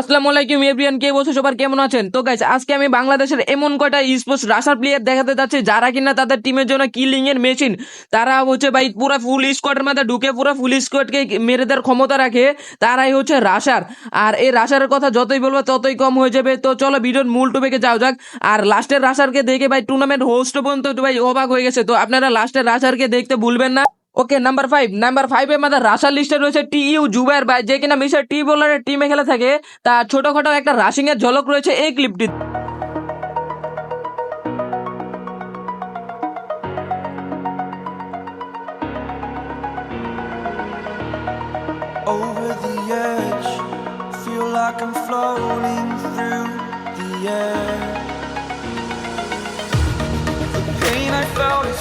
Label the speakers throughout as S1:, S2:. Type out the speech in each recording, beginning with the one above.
S1: আসসালামু আলাইকুম এভরিয়ান কে বসে সবার কেমন আছেন? তো গাইস আজকে আমি বাংলাদেশের এমন কয়টা স্পোর্টস রাশার প্লেয়ার দেখাতে যাচ্ছি যারা কিনা তাদের টিমের জন্য কিলিং এর মেশিন তারা হচ্ছে ভাই পুরো ফুল স্কোয়াডের মধ্যে ঢুকে পুরো ফুল স্কোয়াডকে মেরে দেওয়ার ক্ষমতা রাখে, তারাই হচ্ছে রাশার আর এই রাশারের কথা যতই বলব, ততই কম হয়ে যাবে। তো চলো ভিডিওর মূল টপিকে যাও যাক। আর লাস্টের রাশারকে দেখে ভাই টুর্নামেন্ট হোস্ট পর্যন্ত ভাই অবাক হয়ে গেছে। তো আপনারা লাস্টের রাশারকে দেখতে ভুলবেন না। Okay number five number five এর মধ্যে রাশার লিস্টে রয়েছে টি ইউ জুবাইর ভাই যে কিনা মিস্টার টি বোলারের টিমে খেলে থাকে তার ছোটখাটো একটা রাশিং এর ঝলক রয়েছে এই ক্লিপটি.
S2: The pain I felt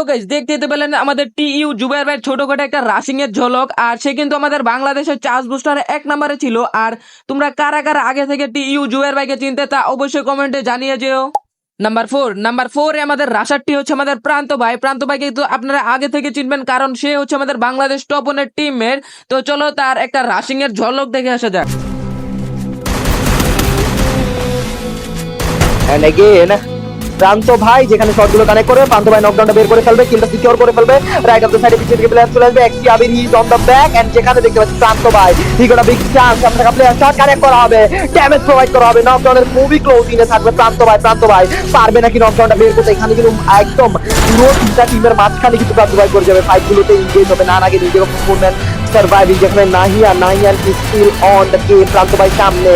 S1: তো গাইজ দেখতে যেতে পেলেন আমাদের টি ইউ জুবাইর ভাই ছোটখাটো একটা রাশিং এর ঝলক, আর সে কিন্তু আমাদের বাংলাদেশের চার্জ বুস্টারে এক নম্বরে ছিল। আর তোমরা কারা কারা আগে থেকে টি ইউ জুবাইর ভাইকে চিনতে তা অবশ্যই কমেন্টে জানিয়ে যেও। নাম্বার ফোর নাম্বার ফোর আমাদের রাশারটি হচ্ছে আমাদের প্রান্ত ভাই। প্রান্ত ভাইকে তো আপনারা আগে থেকে চিনবেন, কারণ সে হচ্ছে আমাদের বাংলাদেশ টপ ওনের টিমের তো চলো তার একটা রাশিং এর ঝলক দেখে আসা যাক।
S3: এন্ড এগেন প্রান্ত ভাই, যেখানে শটগুলো কানেক্ট করবে প্রান্ত ভাই নকডাউনটা বের করে ফেলবে কিলটা সিকিউর করে ফেলবে। রাইট অফ দ্য সাইডে পিছিয়ে থেকে প্লেয়ার চলে আসবে এক্সি Abir he on the back end যেখানে দেখতে পাচ্ছি প্রান্ত ভাই he got a big chance সামনে থাকা প্লেয়ার শট কানেক্ট করা হবে ড্যামেজ প্রোভাইড করা হবে নকডাউনের খুবই ক্লোজ ইনে থাকবে প্রান্ত ভাই প্রান্ত ভাই, পারবে নাকি নকডাউনটা বের করতে? এখানে কিন্তু একদম পুরো তিনটা টিমের মাঝখানে কিন্তু প্রান্ত ভাই করে যাবে ফাইটগুলোতে এনগেজ হবে, না আগে নিজের পারফরম্যান্স সার্ভাইভিং যেখানে নাহিয়া নাহিয়ান কি স্টিল অন দ্য গেম প্রান্ত ভাই সামনে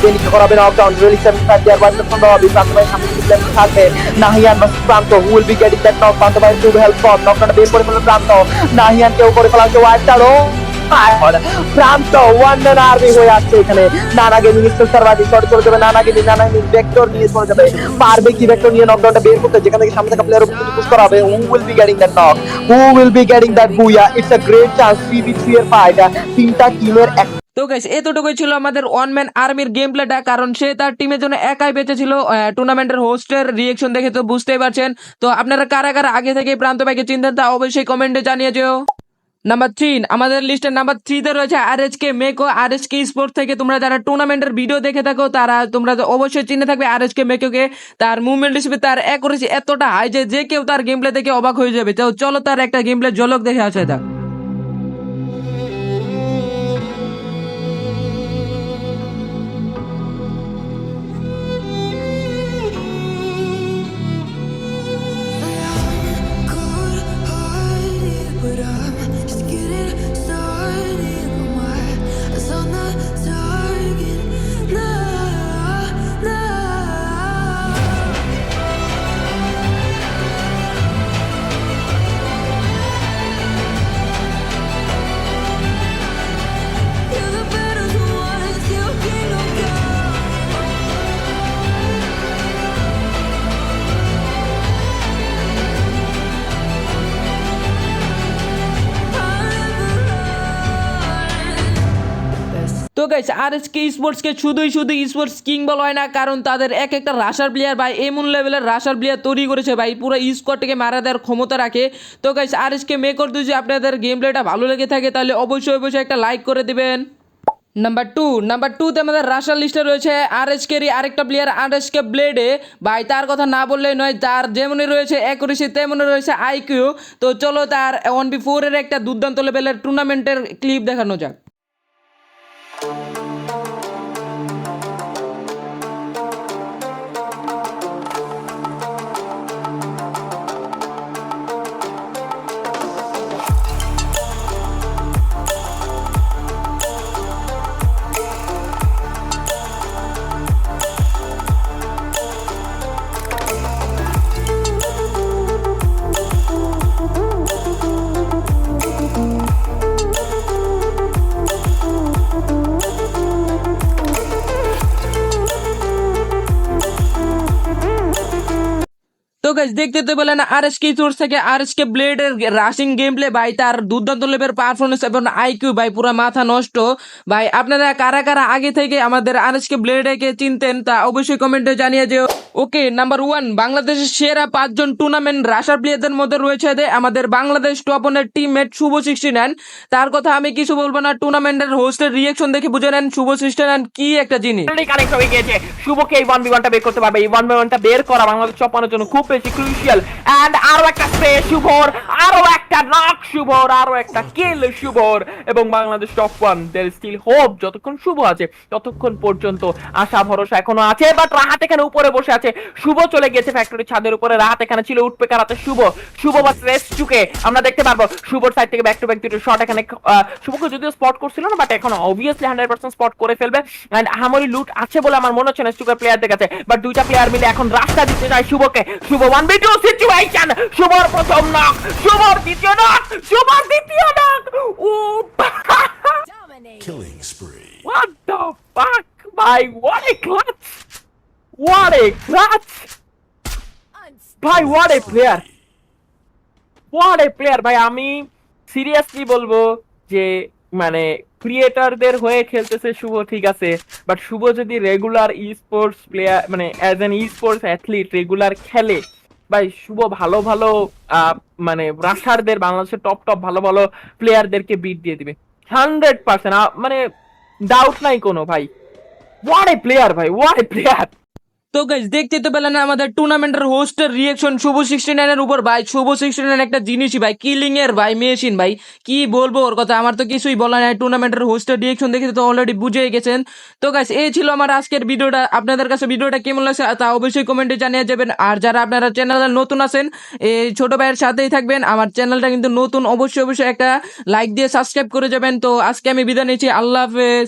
S3: জেনিকে করাবে নকডাউন রিলিজ সেভেন ফাইভ দেওয়ার প্রান্ত সম্ভব প্রান্ত ভাই সামনে প্লেয়ার থাকবে। Nahiyan versus Pranto who will be getting that knock Pranto ভাই টু হেল্প ফর নকডাউন বের করে ফেলবে প্রান্ত নাহিয়ান কেউ করে ফেলা হচ্ছে ওয়াইট প্রান্ত ওয়ান ম্যান আর্মি হয়ে আসছে এখানে। নানা শট চলে যাবে নানা নানা ভেক্টর নিয়ে চলে যাবে পারবে কি ভেক্টর নিয়ে নকডাউনটা বের করতে? যেখান থেকে সামনে থাকা প্লেয়ার করা হবে। Who will be getting that knock who will be getting that বুয়া আ গ্রেট চান্স 3v3 এর ফাইট তিনটা টিমের এক
S1: তো গাইস এতটুকুই ছিল আমাদের ওয়ান ম্যান আর্মির গেম প্লেটা কারণ সে তার টিমের জন্য একাই বেঁচে ছিল টুর্নামেন্টের হোস্টের রিয়েকশন দেখে তো বুঝতেই পারছেন। তো আপনারা কারা কারা আগে থেকে প্রান্ত ভাইকে চিনতেন তা অবশ্যই কমেন্টে জানিয়ে যেও। নাম্বার থ্রি আমাদের লিস্টের নাম্বার থ্রিতে রয়েছে আর এস কে মেকো আর এস কে স্পোর্ট থেকে তোমরা যারা টুর্নামেন্টের ভিডিও দেখে থাকো, তারা তোমরা অবশ্যই চিনে থাকবে আর এস কে মেকোকে তার মুভমেন্ট হিসেবে তার অ্যাকুরেসি এতটা হাই যে যে কেউ তার গেম প্লে দেখে অবাক হয়ে যাবে। তো চলো তার একটা গেম প্লে দেখে আসা যাক। গাইস আর এস কে স্পোর্টসকে শুধুই শুধু স্পোর্টস কিং বলা হয় না, কারণ তাদের এক একটা রাশার প্লেয়ার ভাই এমন লেভেলের রাশার প্লেয়ার তৈরি করেছে ভাই, পুরো স্কোয়াডটাকে মারা দেওয়ার ক্ষমতা রাখে। তো গাইস আর এস কে মে করতে যদি আপনাদের গেম প্লেটা ভালো লেগে থাকে, তাহলে অবশ্যই অবশ্যই একটা লাইক করে দিবেন। নাম্বার টু নাম্বার টুতে আমাদের রাশার লিস্টে রয়েছে আর এস কেরই আরেকটা প্লেয়ার আর এস কে ব্লেডে ভাই, তার কথা না বললেই নয়, তার যেমনই রয়েছে অ্যাকুরেসি তেমনই রয়েছে আইকিউ তো চলো তার ওয়ান বি ফোরের একটা দুর্দান্ত লেভেলের টুর্নামেন্টের ক্লিপ দেখানো যাক। গাইজ দেখতে তো পেলেন আর এস কে সোর্স থেকে আর এস কে ব্লেডের রাশিং গেম প্লে ভাই, তার দুর্দান্ত লেভের পারফরমেন্স এবং আইকিউ ভাই, পুরো মাথা নষ্ট। ভাই, আপনারা কারা কারা আগে থেকে আমাদের আর এস কে ব্লেডকে চিনতেন, তা অবশ্যই কমেন্টে জানিয়ে যে ওকে নাম্বার ওয়ান বাংলাদেশের সেরা পাঁচজন টুর্নামেন্ট রাশার প্লেয়ারদের মধ্যে রয়েছে আমাদের বাংলাদেশ টপনের টিমমেট শুভ সিক্সটি নাইন। তার কথা আমি কিছু বলব না টুর্নামেন্টের হোস্টের রিয়েকশন দেখে বুঝে নেন শুভ সিক্সটি নাইন কি একটা জিনিস।
S4: শুভকে এই ওয়ান বি ওয়ানটা বের করতে পারবে। এই ওয়ান বি ওয়ানটা বের করা বাংলাদেশ চপানোর জন্য খুব বেশি ক্রুশিয়াল এন্ড আরও একটা স্প্রে শুভর, আরও একটা নক শুভর, আরও একটা কিল শুভর। এবং বাংলাদেশ টপ ওয়ান দের স্টিল হোপ যতক্ষণ শুভ আছে, ততক্ষণ পর্যন্ত আশা, ভরসা এখনও আছে। বাট রাহাত এখানে উপরে বসে আছে। শুভ চলে গেছে ফ্যাক্টরি ছাদের উপরে। রাহাত এখানে ছিল উঠবে কারাতে শুভ। শুভ বা স্ট্রেস চুকে আমরা দেখতে পারব। শুভর সাইড থেকে ব্যাক টু ব্যাক দুটো শট এখানে শুভকে যদিও স্পট করছিল না বাট এখন অবভিয়াসলি হান্ড্রেড পার্সেন্ট স্পট করে ফেলবে। অ্যান্ড আহামরি লুট আছে বলে আমার মনে হচ্ছে না স্টুকার প্লেয়ারদের কাছে বাট দুইটা প্লেয়ার মিলে এখন রাস্তা দিতে চায় শুভকে। শুভ ওয়ান বি টু সিচুয়েশন শুভর প্রথম নক শুভর দ্বিতীয় নক শুভর দ্বিতীয় নক ও
S5: Killing spree.
S4: What the fuck, ভাই what a clutch! What a clutch! ভাই what a player! What a player ভাই আমি সিরিয়াসলি বলবো যে মানে ক্রিয়েটারদের হয়ে খেলতেছে শুভ, ঠিক আছে। বাট শুভ যদি রেগুলার ই স্পোর্টস প্লেয়ার মানে as an esports athlete regular খেলে, ভাই শুভ ভালো ভালো মানে রাশারদের বাংলাদেশের টপ টপ ভালো ভালো প্লেয়ারদেরকে বিট দিয়ে দিবে। হান্ড্রেড পার্সেন্ট মানে ডাউট নাই কোনো, ভাই। ওয়াট এ প্লেয়ার ভাই ওয়াট এ প্লেয়ার
S1: তো গাইজ দেখতে তো পেলেন আমাদের টুর্নামেন্টের হোস্টের রিয়েকশন শুভ সিক্সটি নাইনের উপর। ভাই, শুভ সিক্সটি নাইন একটা জিনিসই, ভাই কিলিং এর ভাই মেশিন ভাই। কি বলব ওর কথা? আমার তো কিছুই বলা নাই। টুর্নামেন্টের হোস্টের রিয়েকশন দেখে তো অলরেডি বুঝে গেছেন। তো গাইজ এই ছিল আমার আজকের ভিডিওটা। আপনাদের কাছে ভিডিওটা কেমন লাগছে তা অবশ্যই কমেন্টে জানিয়ে যাবেন। আর যারা আপনারা চ্যানেলে নতুন আছেন, এই ছোট ভাইয়ের সাথেই থাকবেন। আমার চ্যানেলটা কিন্তু নতুন, অবশ্যই অবশ্যই একটা লাইক দিয়ে সাবস্ক্রাইব করে যাবেন। তো আজকে আমি বিদায় নিচ্ছি। আল্লাহ হাফেজ।